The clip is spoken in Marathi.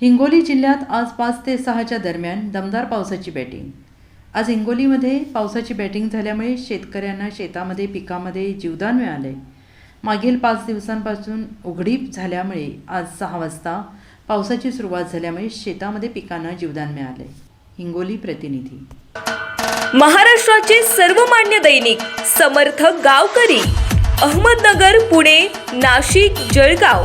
हिंगोली जिल्ह्यात आज पाच ते सहाच्या दरम्यान दमदार पावसाची बॅटिंग. आज हिंगोलीमध्ये पावसाची बॅटिंग झाल्यामुळे शेतकऱ्यांना शेतामध्ये पिकामध्ये जीवदान मिळाले मागील पाच दिवसांपासून उघडीप झाल्यामुळे आज सहा वाजता पावसाची सुरुवात झाल्यामुळे शेतामध्ये पिकांना जीवदान मिळाले हिंगोली प्रतिनिधी. महाराष्ट्राचे सर्वमान्य दैनिक समर्थ गावकरी अहमदनगर पुणे नाशिक जळगाव.